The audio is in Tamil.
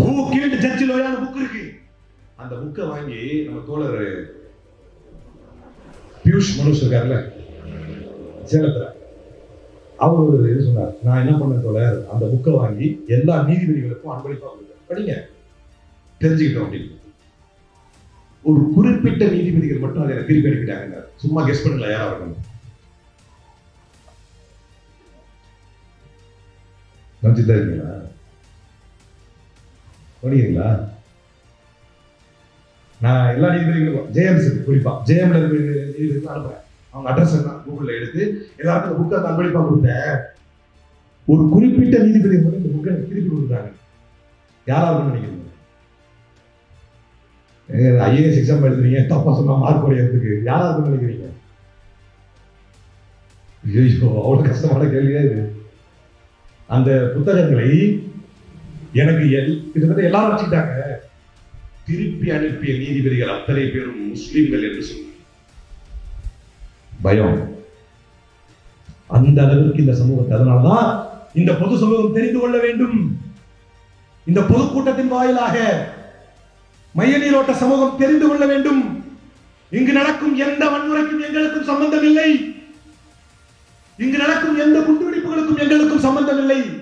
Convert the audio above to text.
ஹூ கில்ட் ஜட்ஜ் லோயான புக் இருக்கு? அந்த புக்கை வாங்கி நம்ம தோழர் பியூஷ் மனுஷ் இருக்கார்ல? சேலத்துல. அவர் ஒரு இது சொன்னார் நான் என்ன பண்ண தோழர்? அந்த புக்கை வாங்கி எல்லா நீதிபதிகளுக்கும் அன்பளிப்பாக கொடுத்தேன். படிங்க. தெரிஞ்சுக்கிட்டோம் அப்படின்னு. ஒரு குறிப்பிட்ட நீதிபதிகள் மட்டும் அதை திருப்பி அனுப்பிட்டாங்க சும்மா கெஸ் பண்ணல யாரா இருக்கணும் நினச்சிட்டு இருக்கீங்களா? படிக்கிறீங்களா நான் எல்லா நீதிபதிகளுக்கும் ஜேஎம்ஸ் குறிப்பா ஜேஎம்ல இருக்கிற அனுப்புறேன். அவங்க அட்ரஸ் என்ன கூகுள்ல எடுத்து எல்லாருக்கும் புக்கை அன்பளிப்பா கொடுத்தேன். ஒரு குறிப்பிட்ட நீதிபதி மட்டும் இந்த புக்கை திருப்பி கொடுக்குறாங்க. யாராவது நினைக்கிறீங்க ஐஏஎஸ் எக்ஸாம் எழுதுறீங்க தப்பா சொன்னா மார்க் குறையறதுக்கு யாராவது நினைக்கிறீங்க? ஐயோ அவ்வளவு கஷ்டமான கேள்வியா இது. அந்த புத்தகங்களை எனக்கு எல்- கிட்டத்தட்ட எல்லாரும் வச்சுக்கிட்டாங்க திருப்பி அனுப்பிய நீதிபதிகள் அத்தனை பேரும் முஸ்லிம்கள் என்று சொன்னாங்க. பயம். அந்த அளவிற்கு இந்த சமூகத்தை. அதனாலதான் இந்த பொது சமூகம் தெரிந்து கொள்ள வேண்டும். இந்த பொதுக்கூட்டத்தின் வாயிலாக மைய நீரோட்ட சமூகம் தெரிந்து கொள்ள வேண்டும். இங்கு நடக்கும் எந்த வன்முறைக்கும் எங்களுக்கும் சம்பந்தம் இல்லை இங்கு நடக்கும் எந்த குண்டுவெடிப்புகளுக்கும் எங்களுக்கும் சம்பந்தம் இல்லை